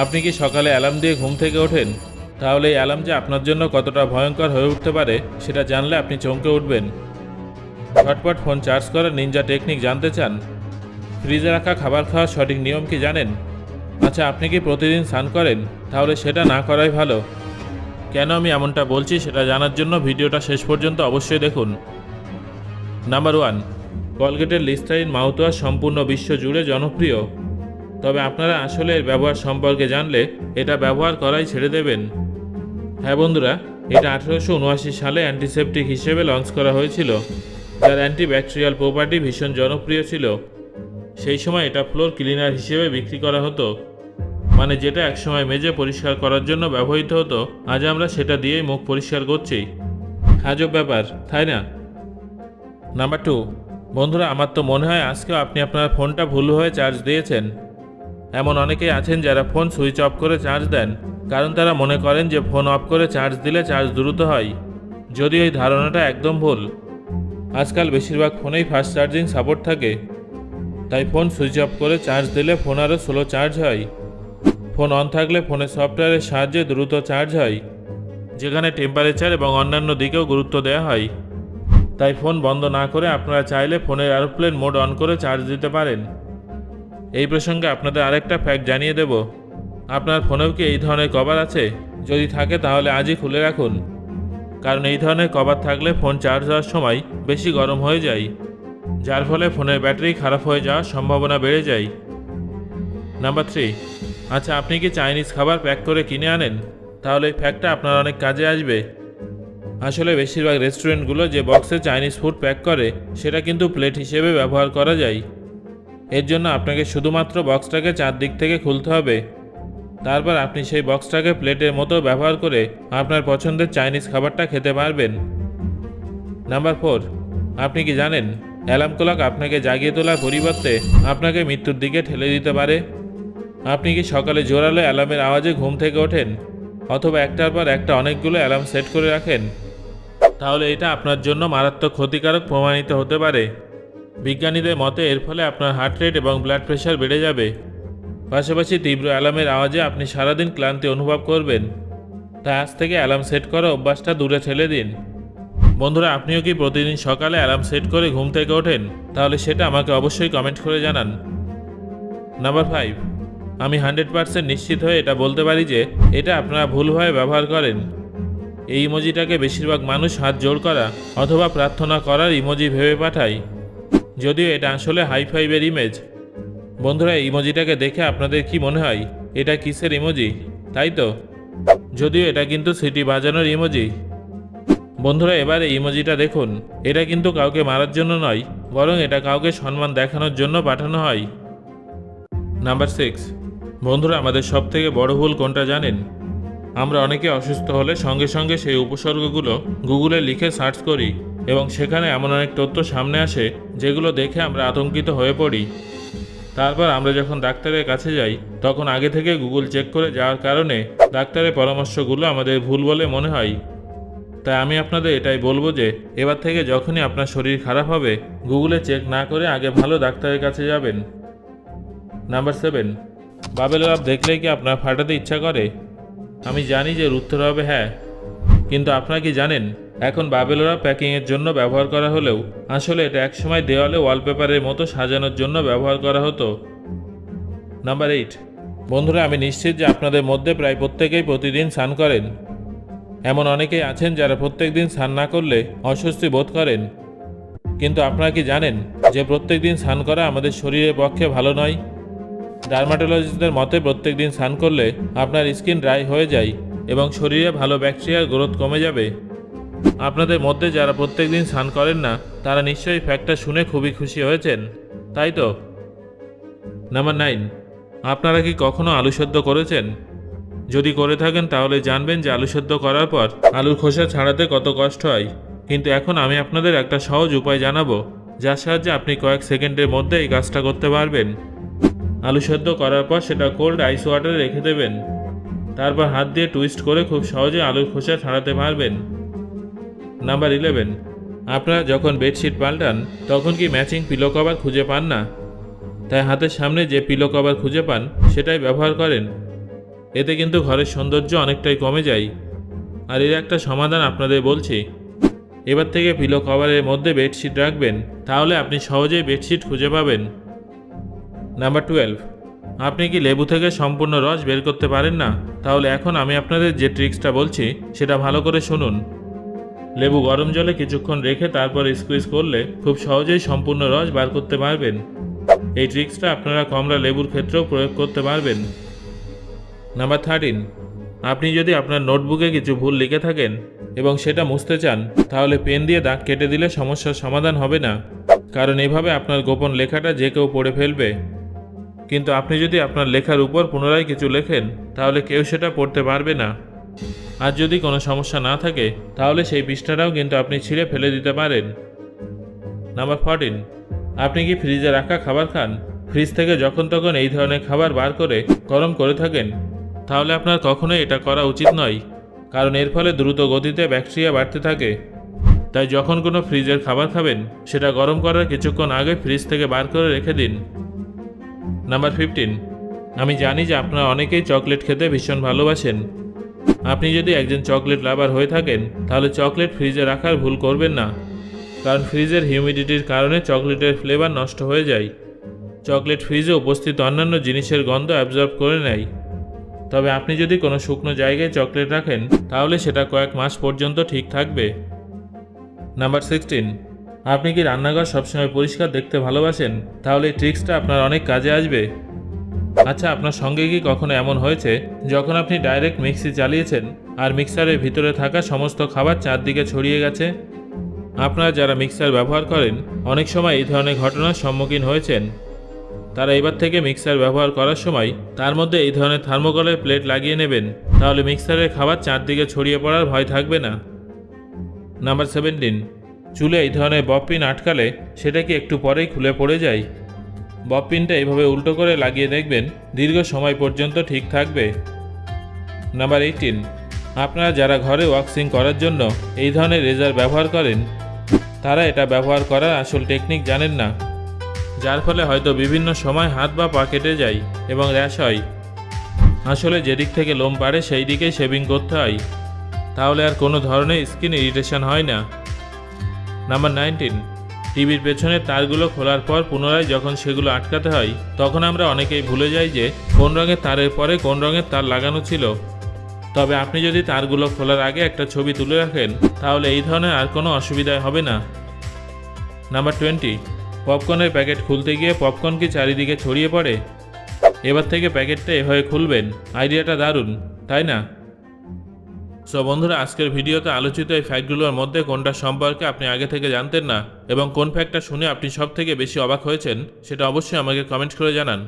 আপনি কি সকালে অ্যালার্ম দিয়ে ঘুম থেকে ওঠেন? তাহলে এই অ্যালার্ম যে আপনার জন্য কতটা ভয়ঙ্কর হয়ে উঠতে পারে, সেটা জানলে আপনি চমকে উঠবেন। ঝটপট ফোন চার্জ করার নিনজা টেকনিক জানতে চান। ফ্রিজে রাখা খাবার খাওয়ার সঠিক নিয়ম কি জানেন? আচ্ছা আপনি কি প্রতিদিন স্নান করেন? তাহলে সেটা না করাই ভালো। কেন আমি এমনটা বলছি সেটা জানার জন্য ভিডিওটা শেষ পর্যন্ত অবশ্যই দেখুন। নাম্বার ওয়ান, কলগেটের লিস্টাইন মাউথওয়াশ সম্পূর্ণ বিশ্ব জুড়ে জনপ্রিয়। তবে আপনারা আসলে এর ব্যবহার সম্পর্কে জানলে এটা ব্যবহার করাই ছেড়ে দেবেন। হ্যাঁ বন্ধুরা, এটা আঠেরোশো উনআশি সালে অ্যান্টিসেপটিক হিসেবে লঞ্চ করা হয়েছিল, যার অ্যান্টিব্যাকটেরিয়াল প্রপার্টি ভীষণ জনপ্রিয় ছিল। সেই সময় এটা ফ্লোর ক্লিনার হিসেবে বিক্রি করা হতো মানে যেটা একসময় মেজে পরিষ্কার করার জন্য ব্যবহৃত হতো, আজ আমরা সেটা দিয়েই মুখ পরিষ্কার করছি। আজব ব্যাপার, তাই না? নাম্বার টু, বন্ধুরা, আমার তো মনে হয় আজকেও আপনি আপনার ফোনটা ভুল হয়ে চার্জ দিয়েছেন। এমন অনেকেই আছেন যারা ফোন সুইচ অফ করে চার্জ দেন, কারণ তারা মনে করেন যে ফোন অফ করে চার্জ দিলে চার্জ দ্রুত হয়। যদি এই ধারণাটা একদম ভুল, আজকাল বেশিরভাগ ফোনেই ফাস্ট চার্জিং সাপোর্ট থাকে। তাই ফোন সুইচ অফ করে চার্জ দিলে ফোন আরও স্লো চার্জ হয়। ফোন অন থাকলে ফোনের সফটওয়্যারের সাহায্যে দ্রুত চার্জ হয়, যেখানে টেম্পারেচার এবং অন্যান্য দিকেও গুরুত্ব দেওয়া হয়। তাই ফোন বন্ধ না করে আপনারা চাইলে ফোনের এরোপ্লেন মোড অন করে চার্জ দিতে পারেন। এই প্রসঙ্গে আপনাদের আরেকটা ফ্যাক্ট জানিয়ে দেব। আপনার ফোনেও কি এই ধরনের কভার আছে? যদি থাকে তাহলে আজই খুলে রাখুন। কারণ এই ধরনের কভার থাকলে ফোন চার্জ হওয়ার সময় বেশি গরম হয়ে যায়। যার ফলে ফোনের ব্যাটারি খারাপ হয়ে যাওয়ার সম্ভাবনা বেড়ে যায়। নাম্বার থ্রি আচ্ছা আপনি কি চাইনিজ খাবার প্যাক করে কিনে আনেন? তাহলে এই ফ্যাক্টটা আপনার অনেক কাজে আসবে। আসলে বেশিরভাগ রেস্টুরেন্টগুলো যে বক্সে চাইনিজ ফুড প্যাক করে, সেটা কিন্তু প্লেট হিসেবে ব্যবহার করা যায়। এর জন্য আপনাকে শুধুমাত্র বক্সটাকে চারদিক থেকে খুলতে হবে। তারপর আপনি সেই বক্সটাকে প্লেটের মতো ব্যবহার করে আপনার পছন্দের চাইনিজ খাবারটা খেতে পারবেন। নাম্বার ফোর, আপনি কি জানেন, অ্যালার্ম ক্লক আপনাকে জাগিয়ে তোলার পরিবর্তে আপনাকে মৃত্যুর দিকে ঠেলে দিতে পারে? আপনি কি সকালে জোরালো অ্যালার্মের আওয়াজে ঘুম থেকে ওঠেন অথবা একটার পর একটা অনেকগুলো অ্যালার্ম সেট করে রাখেন? তাহলে এটা আপনার জন্য মারাত্মক ক্ষতিকারক প্রমাণিত হতে পারে। বিজ্ঞানীদের মতে এর ফলে আপনার হার্ট রেট এবং ব্লাড প্রেশার বেড়ে যাবে। পাশাপাশি তীব্র অ্যালার্মের আওয়াজে আপনি সারাদিন ক্লান্তি অনুভব করবেন। তাই আজ থেকে অ্যালার্ম সেট করা অভ্যাসটা দূরে ঠেলে দিন। বন্ধুরা, আপনিও কি প্রতিদিন সকালে অ্যালার্ম সেট করে ঘুম থেকে ওঠেন? তাহলে সেটা আমাকে অবশ্যই কমেন্ট করে জানান। নাম্বার ফাইভ আমি হান্ড্রেড পার্সেন্ট নিশ্চিত হয়ে এটা বলতে পারি যে এটা আপনারা ভুলভাবে ব্যবহার করেন। এই ইমোজিটাকে বেশিরভাগ মানুষ হাত জোড় করা অথবা প্রার্থনা করার ইমোজি ভেবে পাঠায়। যদিও এটা আসলে হাই ফাইভের ইমেজ বন্ধুরা ইমোজিটাকে দেখে আপনাদের কি মনে হয়? এটা কিসের ইমোজি তাই তো? যদিও এটা কিন্তু সিটি বাজানোর ইমোজি বন্ধুরা, এবার এই ইমোজিটা দেখুন। এটা কিন্তু কাউকে মারার জন্য নয়, বরং এটা কাউকে সম্মান দেখানোর জন্য পাঠানো হয়। নাম্বার সিক্স বন্ধুরা, আমাদের সব থেকে বড় ভুল কোনটা জানেন? আমরা অনেকে অসুস্থ হলে সঙ্গে সঙ্গে সেই উপসর্গগুলো গুগলে লিখে সার্চ করি। এবং সেখানে এমন অনেক তথ্য সামনে আসে যেগুলো দেখে আমরা আতঙ্কিত হয়ে পড়ি। তারপর আমরা যখন ডাক্তারের কাছে যাই, তখন আগে থেকে গুগল চেক করে যাওয়ার কারণে ডাক্তারের পরামর্শগুলো আমাদের ভুল বলে মনে হয়। তাই আমি আপনাদের এটাই বলব যে, এবার থেকে যখনই আপনার শরীর খারাপ হবে, গুগলে চেক না করে আগে ভালো ডাক্তারের কাছে যাবেন। নাম্বার সেভেন, বাবেল আপ দেখলেই কি আপনার ফাটাতে ইচ্ছা করে? আমি জানি যে উত্তর হবে হ্যাঁ। কিন্তু আপনারা কি জানেন? এখন বাবেলোরা প্যাকিংয়ের জন্য ব্যবহার করা হলেও আসলে এটা একসময় দেওয়ালে ওয়ালপেপারের মতো সাজানোর জন্য ব্যবহার করা হতো। Number eight. বন্ধুরা, আমি নিশ্চিত যে আপনাদের মধ্যে প্রায় প্রত্যেকেই প্রতিদিন স্নান করেন। এমন অনেকেই আছেন যারা প্রত্যেক দিন স্নান না করলে অস্বস্তি বোধ করেন। কিন্তু আপনারা কি জানেন যে প্রত্যেক দিন স্নান করা আমাদের শরীরের পক্ষে ভালো নয়? ডার্মাটোলজিস্টদের মতে প্রত্যেক দিন স্নান করলে আপনার স্কিন ড্রাই হয়ে যায় এবং শরীরে ভালো ব্যাকটেরিয়ার গ্রোথ কমে যাবে। আপনাদের মধ্যে যারা প্রত্যেক দিন স্নান করেন না, তারা নিশ্চয়ই ফ্যাক্টটা শুনে খুবই খুশি হয়েছেন। তাই তো? নাম্বার নাইন আপনারা কি কখনো আলু সেদ্ধ করেছেন? যদি করে থাকেন, তাহলে জানবেন যে আলু সেদ্ধ করার পর আলুর খোসা ছাড়াতে কত কষ্ট হয়। কিন্তু এখন আমি আপনাদের একটা সহজ উপায় জানাব, যার সাহায্যে আপনি কয়েক সেকেন্ডের মধ্যে এই কাজটা করতে পারবেন। আলু সেদ্ধ করার পর সেটা কোল্ড আইস ওয়াটারে রেখে দেবেন। তারপর হাত দিয়ে টুইস্ট করে খুব সহজে আলুর খোসা ছাড়াতে পারবেন। নাম্বার ইলেভেন আপনারা যখন বেডশিট পাল্টান, তখন কি ম্যাচিং পিলো কভার খুঁজে পান না? তাই হাতের সামনে যে পিলো কভার খুঁজে পান, সেটাই ব্যবহার করেন। এতে কিন্তু ঘরের সৌন্দর্য অনেকটাই কমে যায়। আর এর একটা সমাধান আপনাদের বলছি। এবার থেকে পিলো কভারের মধ্যে বেডশিট রাখবেন, তাহলে আপনি সহজেই বেডশিট খুঁজে পাবেন। নাম্বার টুয়েলভ আপনি কি লেবু থেকে সম্পূর্ণ রস বের করতে পারেন না? তাহলে এখন আমি আপনাদের যে ট্রিক্সটা বলছি, সেটা ভালো করে শুনুন। লেবু গরম জলে কিছুক্ষণ রেখে তারপর স্কুইজ করলে খুব সহজেই সম্পূর্ণ রস বার করতে পারবেন। এই ট্রিক্সটা আপনারা কমলা লেবুর ক্ষেত্রেও প্রয়োগ করতে পারবেন। নাম্বার থার্টিন আপনি যদি আপনার নোটবুকে কিছু ভুল লিখে থাকেন এবং সেটা মুছতে চান, তাহলে পেন দিয়ে দাগ কেটে দিলে সমস্যার সমাধান হবে না। কারণ এভাবে আপনার গোপন লেখাটা যে কেউ পড়ে ফেলবে। কিন্তু আপনি যদি আপনার লেখার উপর পুনরায় কিছু লেখেন, তাহলে কেউ সেটা পড়তে পারবে না। আর যদি কোনো সমস্যা না থাকে, তাহলে সেই পৃষ্ঠাটাও কিন্তু আপনি ছিঁড়ে ফেলে দিতে পারেন। নাম্বার ফোরটিন আপনি কি ফ্রিজে রাখা খাবার খান? ফ্রিজ থেকে যখন তখন এই ধরনের খাবার বার করে গরম করে থাকেন। তাহলে আপনার কখনোই এটা করা উচিত নয়, কারণ এর ফলে দ্রুত গতিতে ব্যাকটেরিয়া বাড়তে থাকে। তাই যখন কোনো ফ্রিজের খাবার খাবেন, সেটা গরম করার কিছুক্ষণ আগে ফ্রিজ থেকে বার করে রেখে দিন। নাম্বার ফিফটিন আমি জানি যে আপনারা অনেকেই চকলেট খেতে ভীষণ ভালোবাসেন। আপনি যদি একজন চকলেট লাভার হয়ে থাকেন, তাহলে চকলেট ফ্রিজে রাখার ভুল করবেন না। কারণ ফ্রিজের হিউমিডিটির কারণে চকলেটের ফ্লেভার নষ্ট হয়ে যায়। চকলেট ফ্রিজে উপস্থিত অন্যান্য জিনিসের গন্ধ অ্যাবজর্ব করে নেয়। তবে আপনি যদি কোনো শুকনো জায়গায় চকলেট রাখেন, তাহলে সেটা কয়েক মাস পর্যন্ত ঠিক থাকবে। নাম্বার সিক্সটিন, আপনি কি রান্নাঘর সবসময় পরিষ্কার দেখতে ভালোবাসেন? তাহলে এই ট্রিক্সটা আপনার অনেক কাজে আসবে। আচ্ছা আপনার সঙ্গে কি কখনো এমন হয়েছে যখন আপনি ডাইরেক্ট মিক্সি চালিয়েছেন আর মিক্সারের ভিতরে থাকা সমস্ত খাবার চারদিকে ছড়িয়ে গেছে? আপনারা যারা মিক্সার ব্যবহার করেন, অনেক সময় এই ধরনের ঘটনার সম্মুখীন হয়েছেন। তারা এবার থেকে মিক্সার ব্যবহার করার সময় তার মধ্যে এই ধরনের থার্মোকলের প্লেট লাগিয়ে নেবেন, তাহলে মিক্সারের খাবার চারদিকে ছড়িয়ে পড়ার ভয় থাকবে না। নাম্বার সেভেন্টিন চুলে এই ধরনের বপিন আটকালে সেটা কি একটু পরেই খুলে পড়ে যায়? বপিনটা এইভাবে উল্টো করে লাগিয়ে দেখবেন, দীর্ঘ সময় পর্যন্ত ঠিক থাকবে। নাম্বার এইটিন আপনারা যারা ঘরে ওয়াক্সিং করার জন্য এই ধরনের রেজার ব্যবহার করেন, তারা এটা ব্যবহার করার আসল টেকনিক জানেন না। যার ফলে হয়তো বিভিন্ন সময় হাত বা পা কেটে যায় এবং র্যাশ হয়। আসলে যেদিক থেকে লোম পাড়ে সেই দিকেই শেভিং করতে হয়। তাহলে আর কোনো ধরনের স্কিন ইরিটেশন হয় না। নাম্বার নাইনটিন টিভির পেছনে তারগুলো খোলার পর পুনরায় যখন সেগুলো আটকাতে হয়, তখন আমরা অনেকেই ভুলে যাই যে কোন রঙের তারের পরে কোন রঙের তার লাগানো ছিল। তবে আপনি যদি তারগুলো খোলার আগে একটা ছবি তুলে রাখেন, তাহলে এই ধরনের আর কোনো অসুবিধায় হবে না। নাম্বার টোয়েন্টি, পপকর্নের প্যাকেট খুলতে গিয়ে পপকর্ন কি চারিদিকে ছড়িয়ে পড়ে? এবার থেকে প্যাকেটটা এভাবে খুলবেন, আইডিয়াটা দারুণ, তাই না? সো বন্ধুরা, আজকের ভিডিওতে আলোচিত এই ফ্যাক্টগুলোর মধ্যে কোনটা সম্পর্কে আপনি আগে থেকে জানতেন না এবং কোন ফ্যাক্টটা শুনে আপনি সব থেকে বেশি অবাক হয়েছেন, সেটা অবশ্যই আমাকে কমেন্ট করে জানান।